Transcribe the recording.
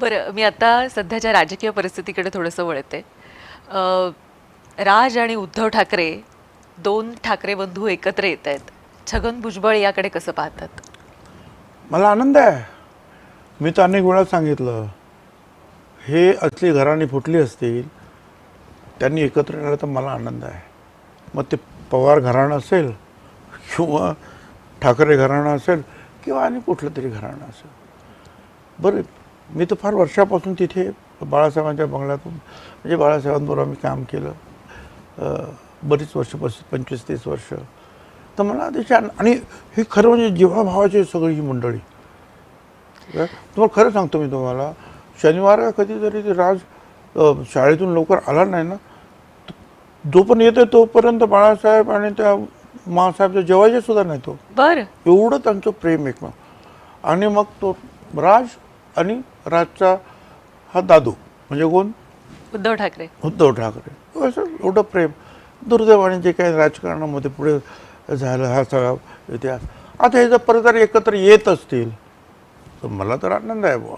बरं मी आता सध्याच्या राजकीय परिस्थितीकडे थोडंसं वळते. राज आणि उद्धव ठाकरे दोन ठाकरे बंधू एकत्र येत आहेत. छगन भुजबळ याकडे कसं पाहतात? मला आनंद आहे. मी तर अनेक वेळा सांगितलं हे असली घराणी फुटली असतील त्यांनी एकत्र येणार तर मला आनंद आहे. मग ते पवार घराणं असेल किंवा ठाकरे घराणं असेल किंवा आणि कुठलं तरी घराणं असेल. बरं मी तर फार वर्षापासून तिथे बाळासाहेबांच्या बंगल्यातून म्हणजे बाळासाहेबांबरोबर आम्ही काम केलं. बरीच वर्ष पंचवीस तीस वर्ष. तर मला त्याच्या आणि ही खरं म्हणजे जीवाभावाची सगळी ही मंडळी? तुम्हाला खरं सांगतो मी तुम्हाला शनिवार कधीतरी ते राज शाळेतून लवकर आला नाही ना तो- जो पण येतो तोपर्यंत बाळासाहेब आणि त्या मासाहेबच्या जेवायचे सुद्धा नाही तो. बरं. एवढं त्यांचं प्रेम एकमेक आणि मग तो राज आणि राजचा हा दादू म्हणजे कोण? उद्धव ठाकरे. उद्धव ठाकरे. असं एवढं प्रेम. दुर्दैवाने जे काही राजकारणामध्ये पुढे झालं हा सगळा इतिहास. आता हे जर परत एकत्र येत असतील तर मला तर आनंद आहे बुवा.